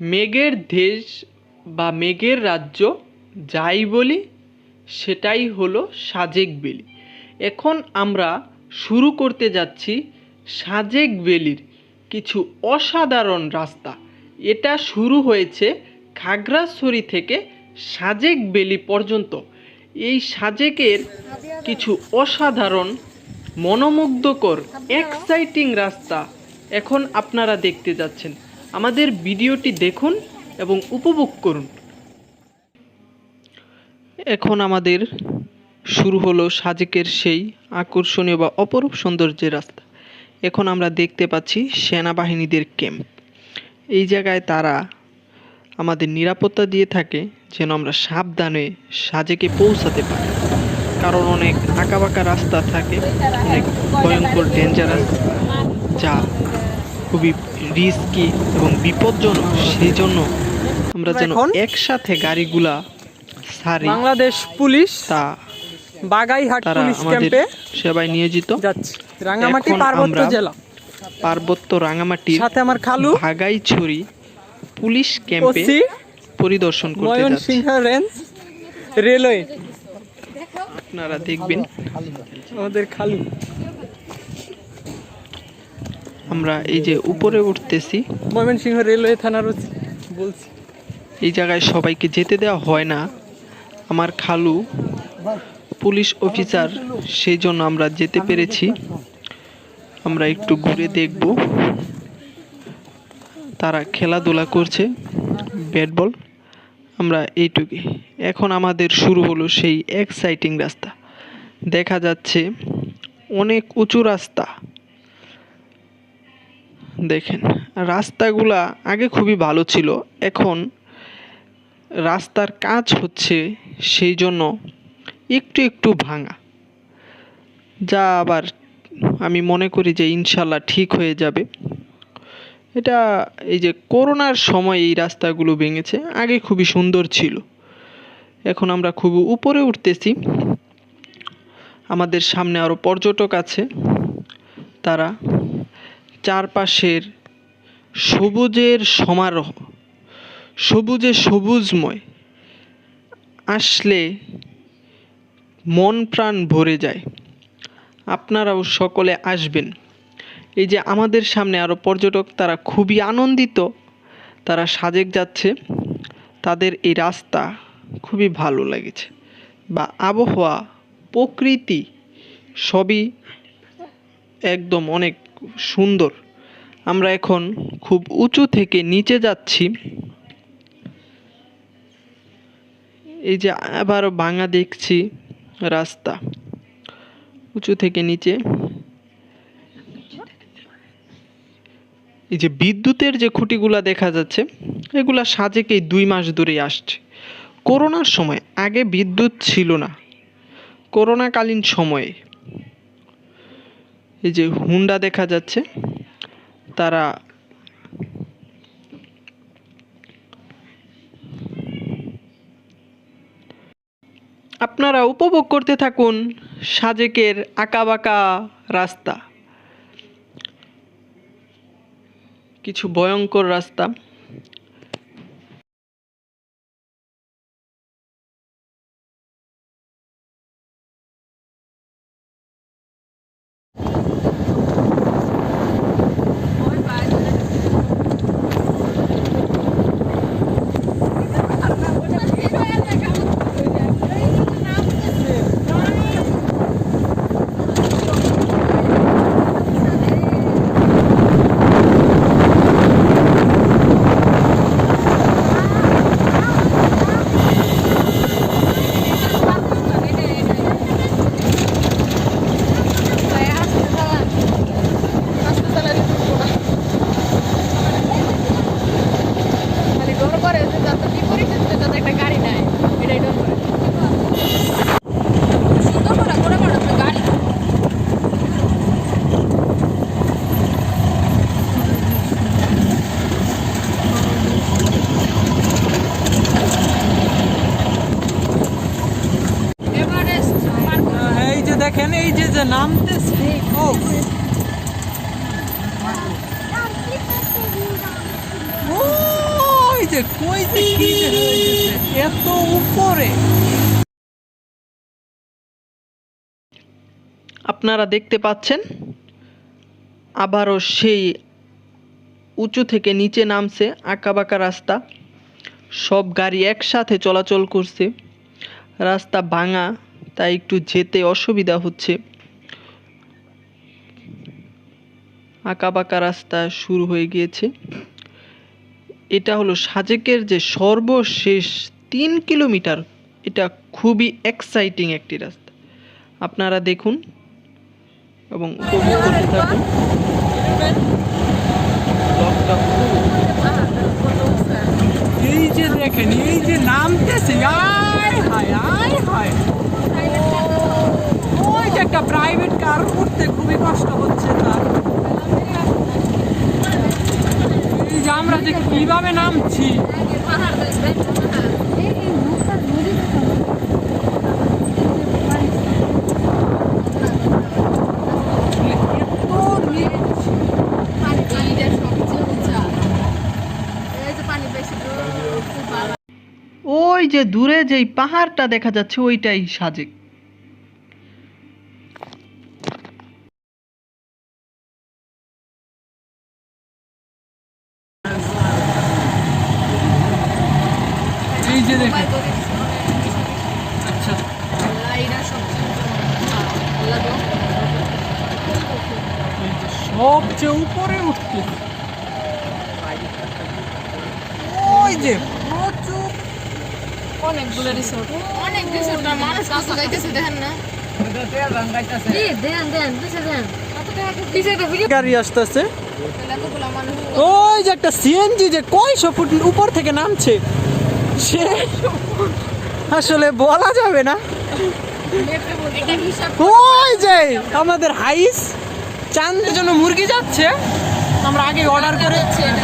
মেঘের দেশ বা মেঘের রাজ্য যাই বলি, সেটাই হলো সাজেক বেলি। এখন আমরা শুরু করতে যাচ্ছি সাজেক বেলির কিছু অসাধারণ রাস্তা। এটা শুরু হয়েছে খাগড়াছড়ি থেকে সাজেক বেলি পর্যন্ত। এই সাজেকের কিছু অসাধারণ, মনোমুগ্ধকর এক্সাইটিং রাস্তা এখন আপনারা দেখতে যাচ্ছেন। আমাদের ভিডিওটি দেখুন এবং উপভোগ করুন। এখন আমাদের শুরু হলো সাজেকের সেই আকর্ষণীয় বা অপরূপ সৌন্দর্যের রাস্তা। এখন আমরা দেখতে পাচ্ছি সেনাবাহিনীদের ক্যাম্প। এই জায়গায় তারা আমাদের নিরাপত্তা দিয়ে থাকে যেন আমরা সাবধানে সাজেকে পৌঁছাতে পারি। কারণ অনেক আঁকাবাঁকা রাস্তা থাকে, অনেক ভয়ঙ্কর ডেঞ্জারাস যা খুবই রিস্কি এবং বিপজ্জনক সেই জন্য আমরা যেন একসাথে গাড়িগুলা সারি বাংলাদেশ পুলিশ তা বাগাইহাট পুলিশ ক্যাম্পে সেবায় নিয়োজিত। যাচ্ছে। এখন পার্বত্য জেলা। পার্বত্য রাঙামাটির সাথে আমার খালু। ভাগাইছড়ি পুলিশ ক্যাম্পে পরিদর্শন করতে যাচ্ছি। Range railway. আপনারা দেখবেন। আমাদের খালু। আমরা এই যে উপরে উঠতেছি। ময়মনসিংহ রেলওয়ে থানার বলছি। এই জায়গায় সবাইকে যেতে দেওয়া হয় না। আমার খালু পুলিশ অফিসার সেই জন্য আমরা যেতে পেরেছি। আমরা একটু ঘুরে দেখব। তারা খেলাধুলা করছে ব্যাট বল আমরা এইটুকুই। এখন আমাদের শুরু হলো সেই এক্সাইটিং রাস্তা। দেখা যাচ্ছে অনেক উঁচু রাস্তা। দেখেন, রাস্তাগুলা আগে খুবই ভালো ছিল, এখন রাস্তার কাজ হচ্ছে সেই জন্য একটু একটু ভাঙা। যা আবার আমি মনে করি যে ইনশাল্লাহ ঠিক হয়ে যাবে। এটা এই যে করোনার সময় এই রাস্তাগুলো ভেঙেছে, আগে খুবই সুন্দর ছিল। এখন আমরা খুব উপরে উঠতেছি। আমাদের সামনে আরও পর্যটক আছে, তারা চারপাশের সবুজের সমারোহ, সবুজে সবুজময়, আসলে মন প্রাণ ভরে যায়। আপনারাও সকলে আসবেন। এই যে আমাদের সামনে আরও পর্যটক, তারা খুবই আনন্দিত, তারা সাজেক যাচ্ছে, তাদের এই রাস্তা খুবই ভালো লেগেছে বা আবহাওয়া, প্রকৃতি সবই একদম অনেক সুন্দর। আমরা এখন খুব উঁচু থেকে নিচে যাচ্ছি। এই যে আবার ভাঙা দেখছি রাস্তা। উঁচু থেকে নিচে। এই যে বিদ্যুতের যে খুঁটিগুলা দেখা যাচ্ছে, এগুলা সাজেকেই দুই মাস ধরেই আসছে। করোনার সময় আগে বিদ্যুৎ ছিল না। করোনাকালীন সময়ে এই যে হুন্ডা দেখা যাচ্ছে, তারা আপনারা উপভোগ করতে থাকুন সাজেকের আঁকাবাঁকা রাস্তা। কিছু ভয়ঙ্কর রাস্তা গাড়ি নাই এটাই ডর করে সুন্দর করে করে করে গাড়ি এভারেস্ট পার করে এই যে দেখেন এই যে যে নামতেছে ও ওই যে কই যে কি এত উপরে। আপনারা দেখতে পাচ্ছেন, আবারও সেই উঁচু থেকে নিচে নামছে আঁকাবাঁকা রাস্তা। সব গাড়ি একসাথে চলাচল করছে। রাস্তা ভাঙা, তাই একটু যেতে অসুবিধা হচ্ছে। আঁকাবাঁকা রাস্তা শুরু হয়ে গিয়েছে। এটা হলো সাজেকের যে সর্বশেষ তিন কিলোমিটার, এটা খুবই এক্সাইটিং একটি রাস্তা। আপনারা দেখুন এবং এই যে দেখেন, এই যে নামতেছে হায় ওই যে একটা প্রাইভেট কার উঠতে খুবই কষ্ট হচ্ছে তার এই যে আমরা যে কীভাবে নামছি পাহাড় দেখবেন পাহাড় এত নিচ পানি পানিটা সবচেয়ে উঁচা এই যে পানি বেশি তো বাবা ওই যে দূরে যেই পাহাড়টা দেখা যাচ্ছে ওইটাই সাজেক। ওই যে প্রচুর অনেকগুলো রিসোর্ট অনেক রিসোর্ট আর মানুষ কত যাইতেছে দেখেন না। কি দেন দেন দিছে দেন। কত টাকা দিছে এটা ভিডিও গাড়ি আসতেছে। ওই যে একটা সিএনজি যে কয়শো ফুট উপর থেকে নামছে। সে আসলে বলা যাবে না। ওই যে আমাদের হাইস চান্দের জন্য মুরগি যাচ্ছে। আমরা আগে অর্ডার করে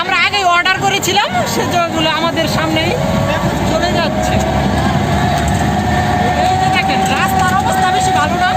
আমরা আগে অর্ডার করেছিলাম সেগুলো আমাদের সামনেই চলে যাচ্ছে। দেখেন, রাস্তার অবস্থা বেশি ভালো না।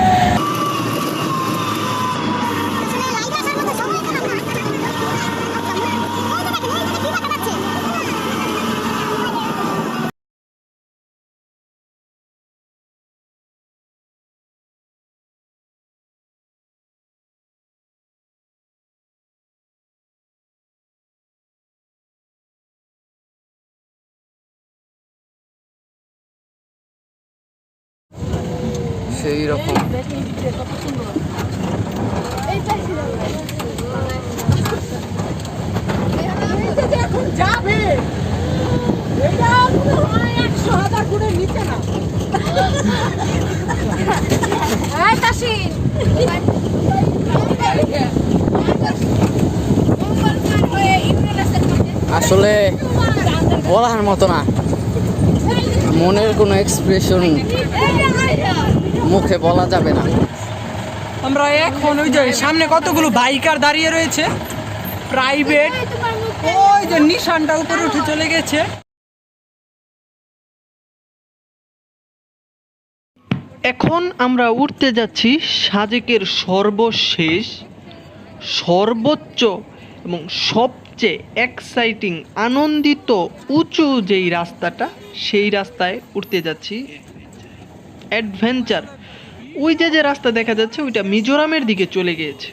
সেই রকম। আসলে বলার মতো না। মনের কোনো এক্সপ্রেশন মুখে বলা যাবে না। আমরা এখন ওই যে সামনে কতগুলো বাইকার দাঁড়িয়ে রয়েছে। প্রাইভেট ওই যে নিশানটা উপরে উঠে চলে গেছে। এখন আমরা উঠতে যাচ্ছি সাজেকের সর্বশেষ সর্বোচ্চ এবং সবচেয়ে এক্সাইটিং আনন্দিত উঁচু যেই রাস্তাটা সেই রাস্তায় উঠতে যাচ্ছি। অ্যাডভেঞ্চার। ওই যে যে রাস্তা দেখা যাচ্ছে ওইটা মিজোরামের দিকে চলে গিয়েছে।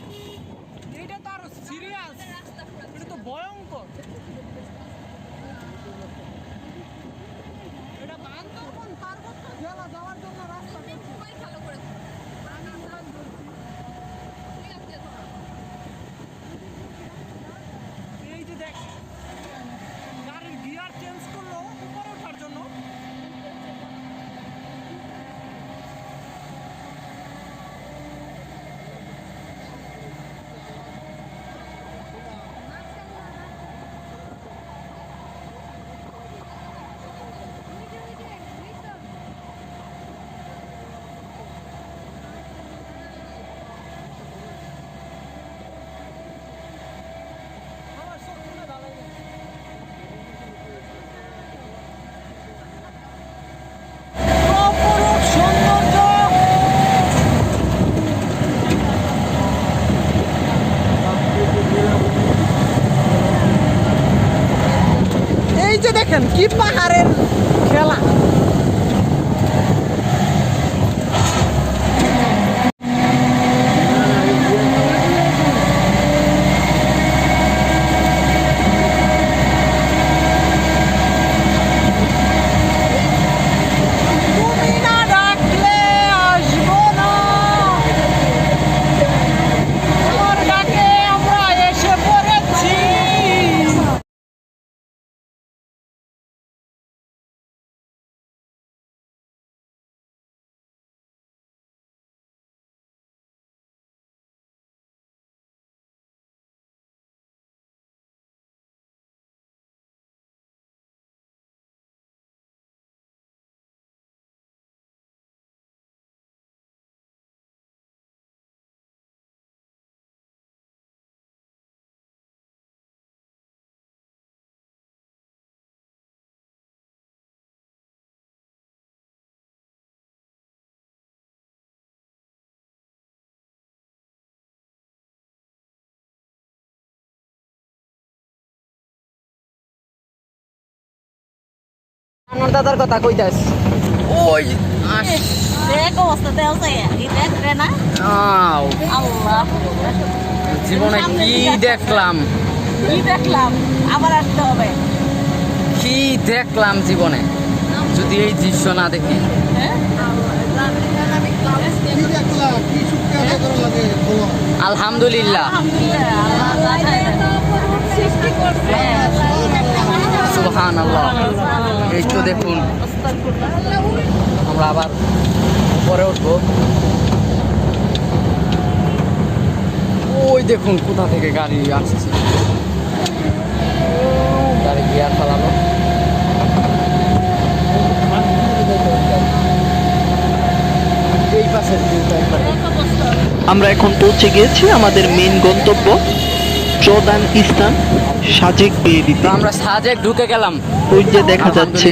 আমার দাদার কথা কইতাস। ওই জীবনে কি দেখলাম? কি দেখলাম? আবার আসতে হবে। কি দেখলাম জীবনে? যদি এই দৃশ্য না দেখি। হ্যাঁ? আলহামদুলিল্লাহ। সুবহান আল্লাহ এই দেখুন। আমরা আবার উপরে উঠবো। ওই দেখুন কোথা থেকে গাড়ি আসছে। গাড়ি গিয়ার দেখুন। আমরা এখন পৌঁছে গিয়েছি আমাদের মেন গন্তব্য। প্রধান স্থান সাজেক তো বেরিতে আমরা সাজেক ঢুকে গেলাম। ওই যে দেখা যাচ্ছে।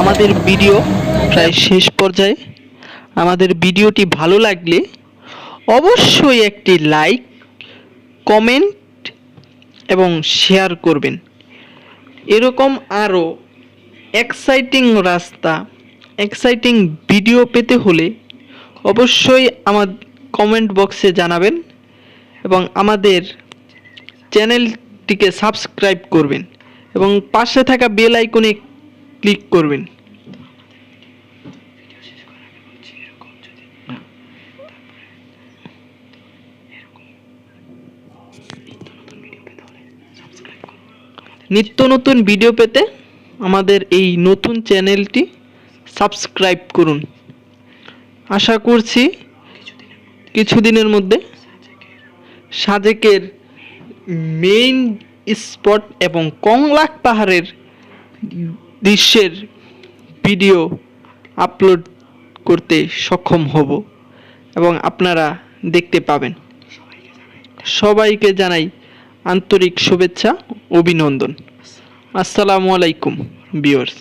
আমাদের ভিডিও প্রায় শেষ পর্যায়ে। আমাদের ভিডিওটি ভালো লাগলে অবশ্যই একটি লাইক কমেন্ট এবং শেয়ার করবেন। এরকম আরও এক্সাইটিং রাস্তা এক্সাইটিং ভিডিও পেতে হলে অবশ্যই আমার কমেন্ট বক্সে জানাবেন। এবং আমাদের চ্যানেলটিকে সাবস্ক্রাইব করবেন এবং পাশে থাকা বেল আইকনে ক্লিক করবেন। নিত্য নতুন ভিডিও পেতে আমাদের এই নতুন চ্যানেলটি সাবস্ক্রাইব করুন। আশা করছি কিছুদিনের মধ্যে। সাজেকের মেইন স্পট এবং কংলাক পাহাড়ের দৃশ্যের ভিডিও আপলোড করতে সক্ষম হব এবং আপনারা দেখতে পাবেন। সবাইকে জানাই আন্তরিক শুভেচ্ছা, অভিনন্দন। আসসালামু আলাইকুম বিয়র্স